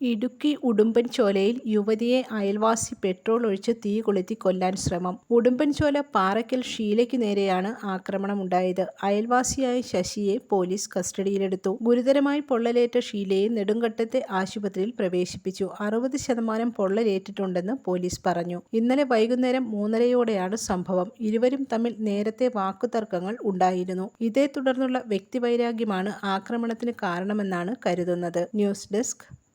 ഇടുക്കി ഉടുമ്പൻചോലയിൽ യുവതിയെ അയൽവാസി പെട്രോൾ ഒഴിച്ച് തീ കൊളുത്തി കൊല്ലാൻ ശ്രമം. ഉടുമ്പൻചോല പാറയ്ക്കൽ ഷീലയ്ക്ക് നേരെയാണ് ആക്രമണമുണ്ടായത്. അയൽവാസിയായ ശശിയെ പോലീസ് കസ്റ്റഡിയിലെടുത്തു. ഗുരുതരമായി പൊള്ളലേറ്റ ഷീലയെ നെടുങ്കട്ടത്തെ ആശുപത്രിയിൽ പ്രവേശിപ്പിച്ചു. അറുപത് ശതമാനം പൊള്ളലേറ്റിട്ടുണ്ടെന്ന് പോലീസ് പറഞ്ഞു. ഇന്നലെ വൈകുന്നേരം മൂന്നരയോടെയാണ് സംഭവം. ഇരുവരും തമ്മിൽ നേരത്തെ വാക്കുതർക്കങ്ങൾ ഉണ്ടായിരുന്നു. ഇതേ തുടർന്നുള്ള വ്യക്തിവൈരാഗ്യമാണ് ആക്രമണത്തിന് കാരണമെന്നാണ് കരുതുന്നത്. News desk